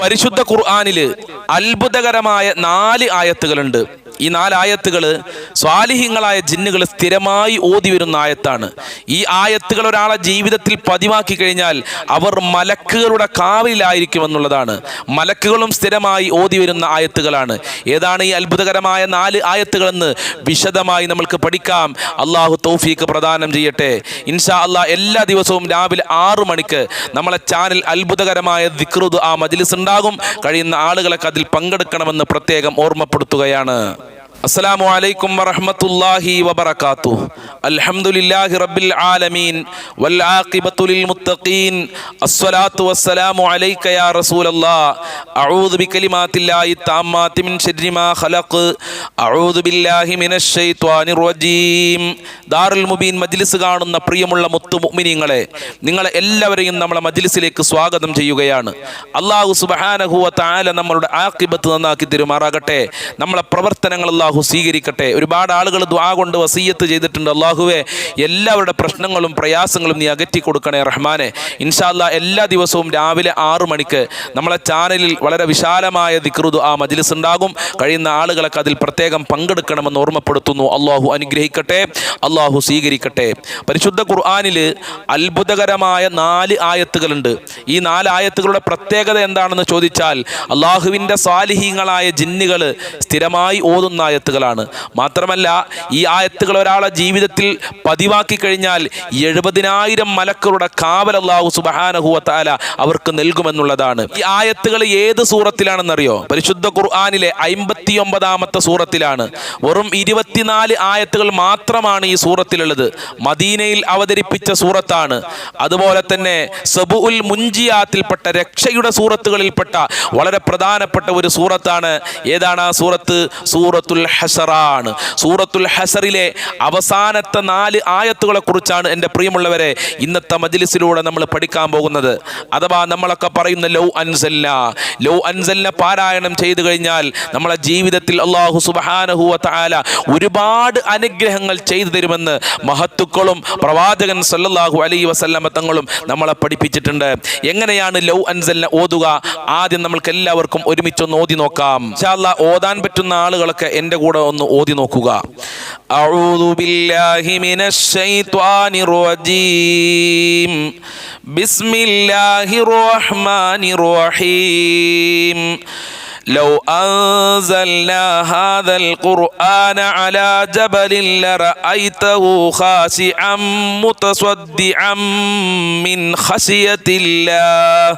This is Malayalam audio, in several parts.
പരിശുദ്ധ ഖുർആാനിൽ അത്ഭുതകരമായ നാല് ആയത്തുകളുണ്ട്. ഈ നാലായത്തുകൾ സ്വാലിഹ്യങ്ങളായ ജിന്നുകൾ സ്ഥിരമായി ഓതി വരുന്ന ആയത്താണ്. ഈ ആയത്തുകൾ ഒരാളെ ജീവിതത്തിൽ പതിവാക്കി കഴിഞ്ഞാൽ അവർ മലക്കുകളുടെ കാവലിലായിരിക്കും എന്നുള്ളതാണ്. മലക്കുകളും സ്ഥിരമായി ഓതി വരുന്ന ആയത്തുകളാണ്. ഏതാണ് ഈ അത്ഭുതകരമായ നാല് ആയത്തുകളെന്ന് വിശദമായി നമ്മൾക്ക് പഠിക്കാം. അള്ളാഹു തൗഫീക്ക് പ്രദാനം ചെയ്യട്ടെ. ഇൻഷാ അള്ളാഹ് എല്ലാ ദിവസവും രാവിലെ ആറു മണിക്ക് നമ്മളെ ചാനൽ അത്ഭുതകരമായ ദിക്റുദ് ആ മജ്ലിസ് ഉണ്ടാകും. കഴിയുന്ന ആളുകളൊക്കെ അതിൽ പങ്കെടുക്കണമെന്ന് പ്രത്യേകം ഓർമ്മപ്പെടുത്തുകയാണ്. അസ്സലാമു അലൈക്കും വറഹ്മത്തുള്ളാഹി വബറകാതുഹു അൽഹംദുലില്ലാഹി റബ്ബിൽ ആലമീൻ. വൽ ആഖിബത്തു ലിൽ മുത്തഖീൻ. അസ്സലാത്തു വസ്സലാമു അലൈക യാ റസൂലല്ലാഹ് അഊദു ബികലിമാത്തില്ലാഹി താമ്മാതി മിൻ ശർരി മാ ഖലഖ്. അഊദു ബില്ലാഹി മിനശ് ശൈത്വാനിർ റജീം. ദാറുൽ മുബീൻ മജ്ലിസ് കാണുന്ന പ്രിയമുള്ള മുത്തു മുഅ്മിനീങ്ങളെ നിങ്ങളെ എല്ലാവരെയും നമ്മളെ മജ്ലിസിലേക്ക് സ്വാഗതം ചെയ്യുകയാണ്. അല്ലാഹു സുബ്ഹാനഹു വ തആല നമ്മളുടെ ആഖിബത്ത് നന്നാക്കി തരുമാറാകട്ടെ. നമ്മളെ പ്രവർത്തനങ്ങൾ അള്ളാഹു സ്വീകരിക്കട്ടെ. ഒരുപാട് ആളുകൾ ദ്വാ കൊണ്ട് വസീയത്ത് ചെയ്തിട്ടുണ്ട്. അള്ളാഹുവെ എല്ലാവരുടെ പ്രശ്നങ്ങളും പ്രയാസങ്ങളും നീ അകറ്റി കൊടുക്കണേ റഹ്മാനെ. ഇൻഷാല്ല എല്ലാ ദിവസവും രാവിലെ ആറു മണിക്ക് നമ്മളെ ചാനലിൽ വളരെ വിശാലമായ ദിക്റുദ് ആ മജ്ലിസ് ഉണ്ടാകും. കഴിയുന്ന ആളുകളൊക്കെ അതിൽ പ്രത്യേകം പങ്കെടുക്കണമെന്ന് ഓർമ്മപ്പെടുത്തുന്നു. അള്ളാഹു അനുഗ്രഹിക്കട്ടെ അള്ളാഹു സ്വീകരിക്കട്ടെ. പരിശുദ്ധ ഖുർആാനിൽ അത്ഭുതകരമായ നാല് ആയത്തുകളുണ്ട്. ഈ നാല് ആയത്തുകളുടെ പ്രത്യേകത എന്താണെന്ന് ചോദിച്ചാൽ അള്ളാഹുവിന്റെ സ്വാലിഹീങ്ങളായ ജിന്നുകൾ സ്ഥിരമായി ഓതുന്ന ആയത്തുകളാണ്. മാത്രമല്ല ഈ ആയത്തുകൾ ഒരാളെ ജീവിതത്തിൽ പതിവാക്കി കഴിഞ്ഞാൽ എഴുപതിനായിരം മലക്കളുടെ കാവൽ അള്ളാഹു സുബഹാനഹുവത്താല അവർക്ക് നൽകുമെന്നുള്ളതാണ്. ഈ ആയത്തുകൾ ഏത് സൂറത്തിലാണെന്നറിയോ? പരിശുദ്ധ ഖുർആാനിലെ അമ്പത്തി ഒമ്പതാമത്തെ സൂറത്തിലാണ്. വെറും ഇരുപത്തിനാല് ആയത്തുകൾ മാത്രമാണ് ഈ സൂറത്തിലുള്ളത്. മദീനയിൽ അവതരിപ്പിച്ച സൂറത്താണ്. അതുപോലെ തന്നെ സബു ഉൽ മുഞ്ചിയാത്തിൽപ്പെട്ട രക്ഷയുടെ സൂറത്തുകളിൽപ്പെട്ട വളരെ പ്രധാനപ്പെട്ട ഒരു സൂറത്താണ്. ഏതാണ് ആ സൂറത്ത്? സൂറത്തുൽ ഹസറാണ്. സൂറത്തുൽ ഹസറിലെ അവസാനത്തെ നാല് ആയത്തുകളെ കുറിച്ചാണ് എന്റെ പ്രിയമുള്ളവരെ ഇന്നത്തെ മജിലിസിലൂടെ നമ്മൾ പഠിക്കാൻ പോകുന്നത്. അഥവാ നമ്മളൊക്കെ പറയുന്ന ലൗ അൻസല്ല ലൗ അൻസല്ല പാരായണം ചെയ്തു കഴിഞ്ഞാൽ നമ്മളെ ജീവിതത്തിൽ അള്ളാഹു സുബാനഹുവ താല ഒരുപാട് അനുഗ്രഹങ്ങൾ ചെയ്തു തരുമെന്ന് മഹത്തുക്കളും പ്രവാചകൻ സല്ലാഹു അലൈ വസല്ലമ തങ്ങളും നമ്മളെ പഠിപ്പിച്ചിട്ടുണ്ട്. എങ്ങനെയാണ് ലൗ അൻസല്ല ഓതുക? ആദ്യം നമ്മൾക്ക് എല്ലാവർക്കും ഒരുമിച്ചൊന്ന് ഓതി നോക്കാം. ഓതാൻ പറ്റുന്ന ആളുകളൊക്കെ എന്റെ കൂടെ ഒന്ന് ഓതി നോക്കുക أعوذ بالله من الشيطان الرجيم بسم الله الرحمن الرحيم لو أنزلنا هذا القرآن على جبل لرأيته خاشعا متصدعا من خشية الله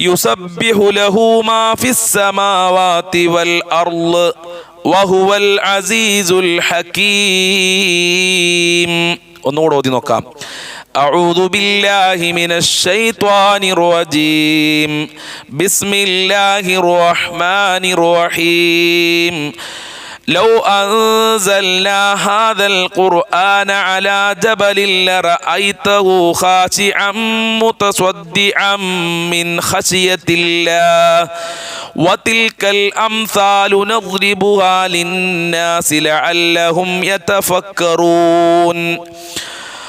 يسبح له ما في السماوات والأرض وهو العزيز الحكيم ഒന്നുകൂടെ ഓതി നോക്കാം أعوذ بالله من الشيطان الرجيم بسم الله الرحمن الرحيم لو أنزلنا هذا القرآن على جبل لرأيته خاشعا متصدعا من خشية الله. وتلك الأمثال نضربها للناس لعلهم يتفكرون.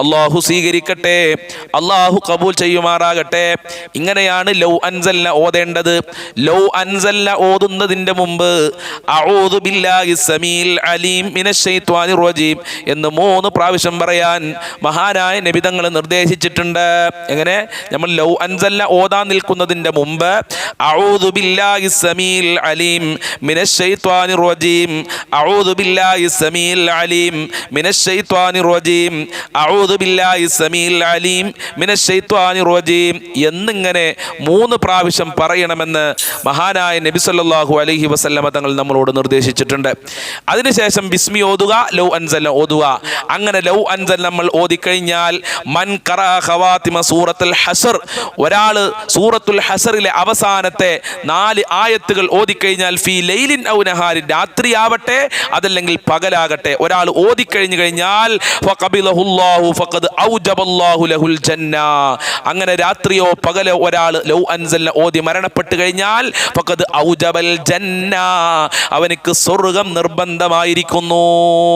അള്ളാഹു സ്വീകരിക്കട്ടെ അള്ളാഹു കബൂൽ ചെയ്യുമാറാകട്ടെ. ഇങ്ങനെയാണ് ലൗ അൻസല്ല ഓതേണ്ടത്. ലൗ അൻസല്ല ഓതുന്നതിന്റെ മുമ്പ് അലീം റജീം എന്ന് മൂന്ന് പ്രാവശ്യം പറയാൻ മഹാനായ നബിതങ്ങൾ നിർദ്ദേശിച്ചിട്ടുണ്ട്. എങ്ങനെ? നമ്മൾ ലൗ അൻസല്ല ഓതാൻ നിൽക്കുന്നതിന്റെ മുമ്പ് അലീം റജീം. റജീം. അലീം റജീം എന്നിങ്ങനെ മൂന്ന് പ്രാവശ്യം പറയണമെന്ന് മഹാനായ നബി സല്ലാഹു അലഹി വസല്ലമ തങ്ങൾ നമ്മളോട് നിർദ്ദേശിച്ചിട്ടുണ്ട്. അതിനുശേഷം ബിസ്മി ഓതുക ലൗ അൻസൽ ഓതുക. അങ്ങനെ ലൗ അൻസൽ നമ്മൾ ഓതിക്കഴിഞ്ഞാൽ മൻ ഖവാത്തിമ സൂറത്തുൽ ഹസർ ഒരാൾ സൂറത്തുൽ ഹസറിലെ അവസാനത്തെ നാല് ആയത്തുകൾ ഓതിക്കഴിഞ്ഞാൽ ഫി ലൈലിൻ ഔ നഹാരി രാത്രിയാവട്ടെ അതല്ലെങ്കിൽ പകലാകട്ടെ. ഒരാൾ ഓതിക്കഴിഞ്ഞു കഴിഞ്ഞാൽ ഫഖദ് ലഹുൽ ജന്ന. അങ്ങനെ രാത്രിയോ പകലോ ഒരാൾ ലൗ അൻസല്ല ഓതി മരണപ്പെട്ട് കഴിഞ്ഞാൽ ഫഖദ് ഔജബൽ ജന്ന. അവനക്ക് സ്വർഗം നിർബന്ധമായിരിക്കുന്നു.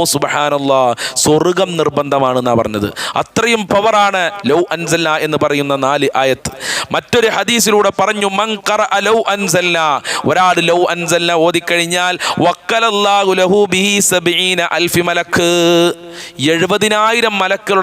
സുബ്ഹാനല്ലാ സ്വർഗം നിർബന്ധമാണെന്നാ പറഞ്ഞത്. അത്രയും പവറാണ് ലൗ അൻസല്ല എന്ന് പറയുന്ന നാല് ആയത്ത്. മറ്റൊരു ഹദീസിലൂടെ പറഞ്ഞു മങ്കറ ലൗ അൻസല്ല ഒരാൾ ലൗ അൻസല്ല ഓതിക്കഴിഞ്ഞാൽ വക്കലല്ലാഹു ലഹു ബിഹി സബീന അൽഫി മലക്ക്. എഴുപതിനായിരം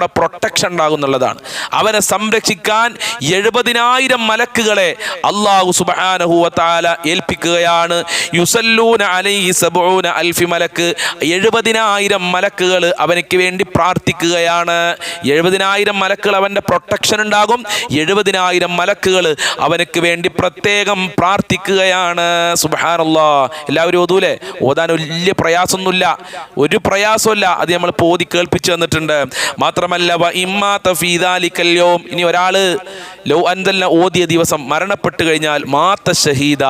മലക്കുകളുടെ പ്രൊട്ടക്ഷൻ ഉണ്ടാകുന്നുള്ളതാണ്. അവനെ സംരക്ഷിക്കാൻ എഴുപതിനായിരം മലക്കുകളെ അള്ളാഹു സുബ്ഹാനഹു വതആല ഏൽപ്പിക്കുകയാണ്. യുസല്ലൂന അലൈഹി സബൂന അൽഫി മലക്ക് എഴുപതിനായിരം മലക്കുകൾ അവനക്ക് വേണ്ടി പ്രാർത്ഥിക്കുകയാണ്. എഴുപതിനായിരം മലക്കുകൾ അവന്റെ പ്രൊട്ടക്ഷൻ ഉണ്ടാകും. എഴുപതിനായിരം മലക്കുകൾ അവനക്ക് വേണ്ടി പ്രത്യേകം പ്രാർത്ഥിക്കുകയാണ്. സുബാനല്ലാ എല്ലാവരും ഓതൂലേ? ഓതാൻ വലിയ പ്രയാസമൊന്നുമില്ല. ഒരു പ്രയാസമല്ല അത് നമ്മൾ പോതി കേൾപ്പിച്ചു തന്നിട്ടുണ്ട്. മാത്രമല്ല വ ഇമ്മാത്ത ഫീദാലിക്കല്യോം ഇനി ഒരാൾ ലോ അന്തല്ല ഓതിയ ദിവസം മരണപ്പെട്ട് കഴിഞ്ഞാൽ മാത്ത ഷഹീദ.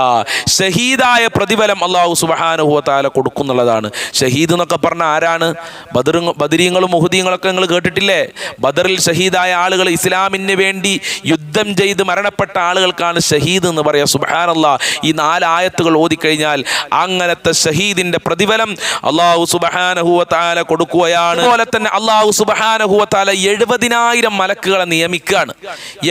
ഷഹീദായ പ്രതിഫലം അള്ളാഹു സുബഹാനുഹുവത്താല കൊടുക്കുന്നുള്ളതാണ്. ഷഹീദ് എന്നൊക്കെ പറഞ്ഞ ആരാണ്? ബദറു ബദരീങ്ങളും മുഹുദീങ്ങളൊക്കെ നിങ്ങൾ കേട്ടിട്ടില്ലേ? ബദറിൽ ഷഹീദായ ആളുകൾ ഇസ്ലാമിന് വേണ്ടി യുദ്ധം ചെയ്ത് മരണപ്പെട്ട ആളുകൾക്കാണ് ഷഹീദ് എന്ന് പറയാം. സുബഹാനല്ലാ. ഈ നാലായത്തുകൾ ഓതിക്കഴിഞ്ഞാൽ അങ്ങനത്തെ ഷഹീദിന്റെ പ്രതിഫലം അള്ളാഹു സുബഹാനഹുവത്താല കൊടുക്കുകയാണ്. അതുപോലെ തന്നെ അള്ളാഹു സുബഹാനഹുവത്താല എഴുപതിനായിരം മലക്കുകളെ നിയമിക്കുകയാണ്.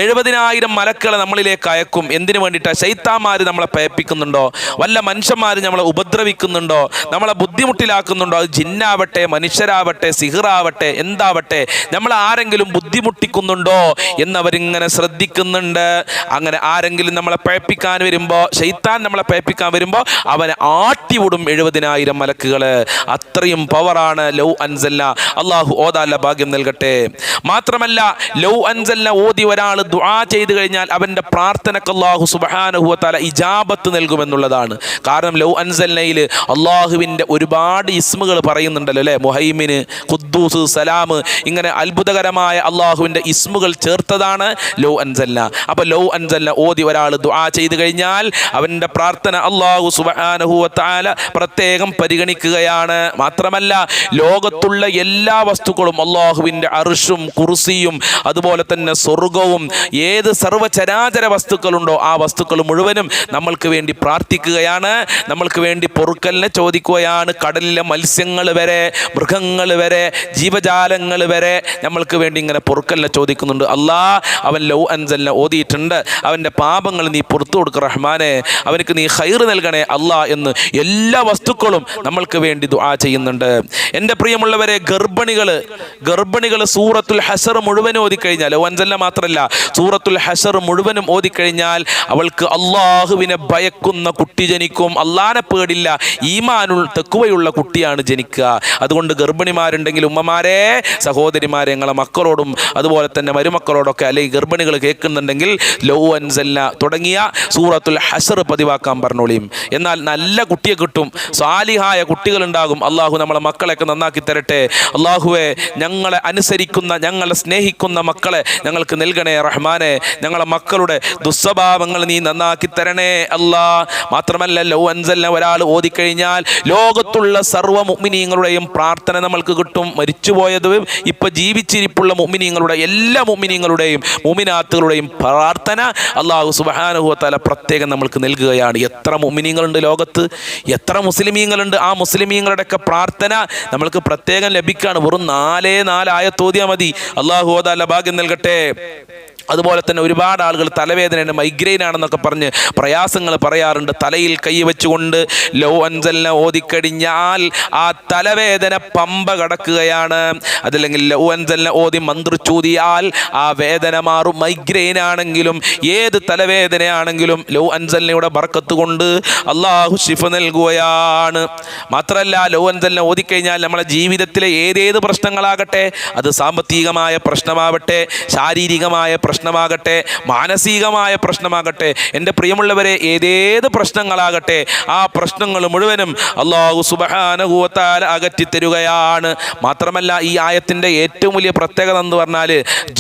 എഴുപതിനായിരം മലക്കുകളെ നമ്മളിലേക്ക് അയക്കും. എന്തിനു വേണ്ടിയിട്ടാണ് ശൈത്താമാര് നമ്മളെ പയപ്പിക്കുന്നുണ്ടോ വല്ല മനുഷ്യന്മാർ നമ്മളെ ഉപദ്രവിക്കുന്നുണ്ടോ? നമ്മളെ ബുദ്ധിമുട്ടിലാക്കുന്നുണ്ടോ? അത് ജിന്നാവട്ടെ മനുഷ്യരാവട്ടെ സിഹിറാവട്ടെ എന്താവട്ടെ നമ്മൾ ആരെങ്കിലും ബുദ്ധിമുട്ടിക്കുന്നുണ്ടോ എന്നവരിങ്ങനെ ശ്രദ്ധിക്കുന്നുണ്ട്. അങ്ങനെ ആരെങ്കിലും നമ്മളെ പേപ്പിക്കാൻ വരുമ്പോൾ ശൈത്താൻ നമ്മളെ പേപ്പിക്കാൻ വരുമ്പോൾ അവനെ ആട്ടിവിടും എഴുപതിനായിരം മലക്കുകൾ അത്രയും പവറാണ് ലൗ അൻസല്ല അള്ളാഹു ഓതാല ഭാഗ്യം നൽകട്ടെ. മാത്രമല്ല ലൗ അൻസല്ല ഓതി ഒരാൾ ദുആ ചെയ്തു കഴിഞ്ഞാൽ അവന്റെ പ്രാർത്ഥനക്ക് അള്ളാഹു സുബഹാനുഹുവത്താല ഇജാബത്ത് നൽകുമെന്നുള്ളതാണ്. കാരണം ലൗ അൻസല്ലയിൽ അള്ളാഹുവിന്റെ ഒരുപാട് ഇസ്മുകൾ പറയുന്നുണ്ടല്ലോ അല്ലേ? മുഹൈമിന് ഖുദ്ദൂസ് സലാം ഇങ്ങനെ അത്ഭുതകരമായ അള്ളാഹുവിന്റെ ഇസ്മുകൾ ചേർത്തതാണ് ലൗ അൻസല്ല അപ്പോൾ ലൗ അൻസല്ല ഓതി ഒരാൾ ദുആ ചെയ്തു കഴിഞ്ഞാൽ അവന്റെ പ്രാർത്ഥന അള്ളാഹു സുബഹാനുഹുവത്താല പ്രത്യേകം പരിഗണിക്കുകയാണ്. മാത്രമല്ല ലോകത്തുള്ള എല്ലാ വസ്തുക്കളും അള്ളാഹുവിന്റെ അർഷും കുർസിയും അതുപോലെ തന്നെ സ്വർഗവും ഏത് സർവചരാചര വസ്തുക്കളുണ്ടോ ആ വസ്തുക്കൾ മുഴുവനും നമ്മൾക്ക് വേണ്ടി പ്രാർത്ഥിക്കുകയാണ്. നമ്മൾക്ക് വേണ്ടി പൊറുക്കലിനെ ചോദിക്കുകയാണ്. കടലിലെ മത്സ്യങ്ങൾ വരെ മൃഗങ്ങൾ വരെ ജീവജാലങ്ങൾ വരെ നമ്മൾക്ക് വേണ്ടി ഇങ്ങനെ പൊറുക്കലിനെ ചോദിക്കുന്നുണ്ട്. അല്ലാ അവൻ ലൗ അൻസലിനെ ഓതിയിട്ടുണ്ട്. അവന്റെ പാപങ്ങൾ നീ പുറത്തു കൊടുക്കുക റഹ്മാനെ. അവനക്ക് നീ ഹൈർ നൽകണേ അല്ലാ എന്ന് എല്ലാ വസ്തുക്കളും നമ്മൾക്ക് വേണ്ടി ദുആ ചെയ്യുന്നുണ്ട്. എന്റെ പ്രിയമുള്ളവരെ ഗർഭിണികൾ ഗർഭിണികൾ സൂറത്തുൽ ഹസർ മുഴുവനും ഓതിക്കഴിഞ്ഞാൽ വഞ്ചല്ല മാത്രമല്ല സൂറത്തുൽ ഹസർ മുഴുവനും ഓതിക്കഴിഞ്ഞാൽ അവൾക്ക് അള്ളാഹുവിനെ ഭയക്കുന്ന കുട്ടി ജനിക്കും. അള്ളാനെ പേടില്ല. ഈമാനുൾ തെക്കുവയുള്ള കുട്ടിയാണ് ജനിക്കുക. അതുകൊണ്ട് ഗർഭിണിമാരുണ്ടെങ്കിൽ ഉമ്മമാരെ സഹോദരിമാരെ ഞങ്ങളെ മക്കളോടും അതുപോലെ തന്നെ മരുമക്കളോടൊക്കെ അല്ലെങ്കിൽ ഗർഭിണികൾ കേൾക്കുന്നുണ്ടെങ്കിൽ ലോ അൻസല്ല തുടങ്ങിയ സൂറത്തുൽ ഹസർ പതിവാക്കാൻ പറഞ്ഞോളിയും. എന്നാൽ നല്ല കുട്ടിയെ കിട്ടും. സാലിഹായ കുട്ടികളുണ്ടാകും. അള്ളാഹു നമ്മളെ മക്കളെയൊക്കെ നന്നാക്കി തരട്ടെ. അള്ളാഹുവെ ഞങ്ങളെ അനുസരി അനുസരിക്കുന്ന ഞങ്ങളെ സ്നേഹിക്കുന്ന മക്കളെ ഞങ്ങൾക്ക് നൽകണേ റഹ്മാനെ. ഞങ്ങളെ മക്കളുടെ ദുസ്വഭാവങ്ങൾ നീ നന്നാക്കി തരണേ അല്ലാ. മാത്രമല്ല ലോ അൻസലിനെ ഒരാൾ ഓതിക്കഴിഞ്ഞാൽ ലോകത്തുള്ള സർവ മുഅ്മിനീങ്ങളുടെയും പ്രാർത്ഥന നമ്മൾക്ക് കിട്ടും. മരിച്ചുപോയത് ഇപ്പം ജീവിച്ചിരിപ്പുള്ള മുഅ്മിനീങ്ങളുടെ എല്ലാ മുഅ്മിനീങ്ങളുടെയും മുമിനാത്തുകളുടെയും പ്രാർത്ഥന അള്ളാഹു സുബ്ഹാനഹു വതആല പ്രത്യേകം നമ്മൾക്ക് നൽകുകയാണ്. എത്ര മുഅ്മിനീങ്ങളുണ്ട് ലോകത്ത്? എത്ര മുസ്ലിമീങ്ങളുണ്ട്? ആ മുസ്ലിമീങ്ങളുടെയൊക്കെ പ്രാർത്ഥന നമ്മൾക്ക് പ്രത്യേകം ലഭിക്കുകയാണ്. വെറും നാലേ നാലായ തോതിയാൽ മതി. അള്ളാഹു ഓതാല ഭാഗ്യം നൽകട്ടെ. അതുപോലെ തന്നെ ഒരുപാട് ആളുകൾ തലവേദനയുണ്ട് മൈഗ്രെയിൻ ആണെന്നൊക്കെ പറഞ്ഞ് പ്രയാസങ്ങൾ പറയാറുണ്ട്. തലയിൽ കൈ വെച്ചുകൊണ്ട് ലോ അൻസലിനെ ഓതിക്കഴിഞ്ഞാൽ ആ തലവേദന പമ്പ കടക്കുകയാണ്. അതല്ലെങ്കിൽ ലോ അൻസലിനെ ഓതി മന്ത്രിച്ചൂതിയാൽ ആ വേദന മാറും. മൈഗ്രെയിൻ ആണെങ്കിലും ഏത് തലവേദനയാണെങ്കിലും ലോ അൻസലിനയുടെ ബർക്കത്ത് കൊണ്ട് അള്ളാഹു ശിഫ നൽകുകയാണ്. മാത്രമല്ല ലോ അൻസലിനെ ഓതിക്കഴിഞ്ഞാൽ നമ്മളെ ജീവിതത്തിലെ ഏതേത് പ്രശ്നങ്ങളാകട്ടെ അത് സാമ്പത്തികമായ പ്രശ്നമാവട്ടെ ശാരീരികമായ പ്രശ്നമാകട്ടെ മാനസികമായ പ്രശ്നമാകട്ടെ എന്റെ പ്രിയമുള്ളവരെ ഏതേത് പ്രശ്നങ്ങളാകട്ടെ ആ പ്രശ്നങ്ങൾ മുഴുവനും അള്ളാഹു സുബഹാനുഭൂത്താൽ അകറ്റിത്തരുകയാണ് മാത്രമല്ല ഈ ആയത്തിന്റെ ഏറ്റവും വലിയ പ്രത്യേകത എന്ന് പറഞ്ഞാൽ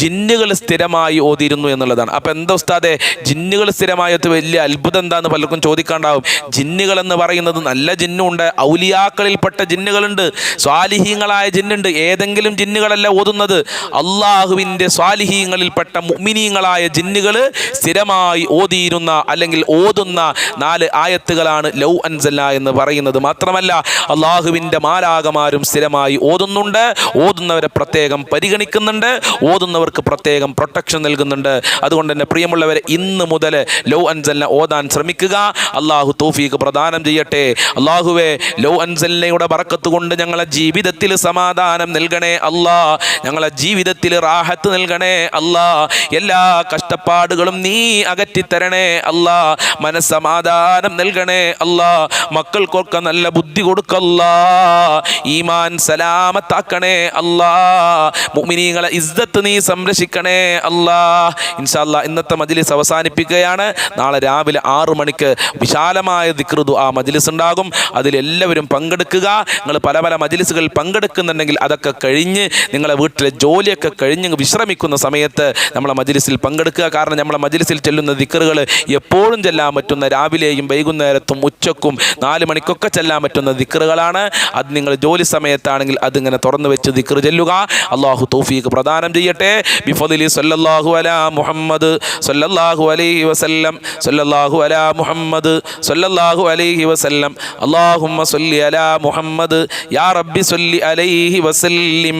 ജിന്നുകൾ സ്ഥിരമായി ഓതിയിരുന്നു എന്നുള്ളതാണ്. അപ്പം എന്താ ഉസ്താദെ ജിന്നുകൾ സ്ഥിരമായി വലിയ അത്ഭുതം എന്താന്ന് പലർക്കും ചോദിക്കാണ്ടാവും. ജിന്നുകൾ എന്ന് പറയുന്നത് നല്ല ജിന്നുണ്ട് ഔലിയാക്കളിൽപ്പെട്ട ജിന്നുകളുണ്ട് സ്വാലിഹീങ്ങളായ ജിന്നുണ്ട് ഏതെങ്കിലും ജിന്നുകളല്ല ഓതുന്നത്. അള്ളാഹുവിന്റെ സ്വാലിഹീങ്ങളിൽപ്പെട്ട മുഅ്മിനീങ്ങളായ ജിന്നുകൾ സ്ഥിരമായി ഓതിയിരുന്ന അല്ലെങ്കിൽ ഓതുന്ന നാല് ആയത്തുകളാണ് ലൗ അൻസല്ല എന്ന് പറയുന്നത്. മാത്രമല്ല അള്ളാഹുവിന്റെ മാലാകമാരും സ്ഥിരമായി ഓതുന്നുണ്ട്. ഓതുന്നവരെ പ്രത്യേകം പരിഗണിക്കുന്നുണ്ട്. ഓതുന്നവർക്ക് പ്രത്യേകം പ്രൊട്ടക്ഷൻ നൽകുന്നുണ്ട്. അതുകൊണ്ട് തന്നെ പ്രിയമുള്ളവരെ ഇന്ന് മുതൽ ലൗ അൻസല്ല ഓതാൻ ശ്രമിക്കുക. അള്ളാഹു തോഫീക്ക് പ്രദാനം ചെയ്യട്ടെ. അള്ളാഹുവെ ലൗ അൻസല്ലയുടെ പറക്കത്തുകൊണ്ട് ഞങ്ങളെ ജീവിതത്തിൽ സമാധാനം നൽകണേ അല്ലാ ഞങ്ങളെ ജീവിതത്തിൽ റാഹത്ത് നൽകണേ അല്ലാ. എല്ലാ കഷ്ടപ്പാടുകളും നീ അകറ്റിത്തരണേ അല്ലാ. മനസ്സമാധാനം നൽകണേ അല്ലാ. മക്കൾക്കൊക്കെ നല്ല ബുദ്ധി കൊടുക്കല്ലാ ഈമാൻ സലാമത്താക്കണേ അല്ലാ. മുമിനീങ്ങളെ ഇസ്സത്ത് നീ സംരക്ഷിക്കണേ അല്ലാ. ഇൻഷാല്ല ഇന്നത്തെ മജിലിസ് അവസാനിപ്പിക്കുകയാണ്. നാളെ രാവിലെ ആറു മണിക്ക് വിശാലമായ ദിക്റുദു ആ മജിലിസ് ഉണ്ടാകും. അതിലെല്ലാവരും പങ്കെടുക്കുക. നിങ്ങൾ പല പല മജിലിസുകളിൽ പങ്കെടുക്കുന്നുണ്ടെങ്കിൽ അതൊക്കെ കഴിഞ്ഞ് നിങ്ങളെ വീട്ടിലെ ജോലിയൊക്കെ കഴിഞ്ഞ് വിശ്രമിക്കുന്ന സമയത്ത് നമ്മളെ മജിലിസിൽ പങ്കെടുക്കുക. കാരണം നമ്മളെ മജിലിസിൽ ചെല്ലുന്ന ദിക്കറുകൾ എപ്പോഴും ചെല്ലാൻ പറ്റുന്ന രാവിലെയും വൈകുന്നേരത്തും ഉച്ചക്കും നാല് മണിക്കൊക്കെ ചെല്ലാൻ പറ്റുന്ന ദിക്കറുകളാണ് അത് നിങ്ങൾ ജോലി സമയത്താണെങ്കിൽ അതിങ്ങനെ തുറന്നു വെച്ച് ദിക്കർ ചെല്ലുക. അള്ളാഹു തൗഫീഖ് പ്രദാനം ചെയ്യട്ടെ. ബിഫദിലി സല്ലല്ലാഹു അലാ മുഹമ്മദ് സല്ലല്ലാഹു അലൈഹി വസല്ലം സല്ലല്ലാഹു അലാ മുഹമ്മദ് സല്ലല്ലാഹു അലൈഹി വസല്ലം. അല്ലാഹുമ്മ സല്ലി അലാ മുഹമ്മദ്. യാ റബ്ബി സല്ലി അലൈഹി വസല്ലിം.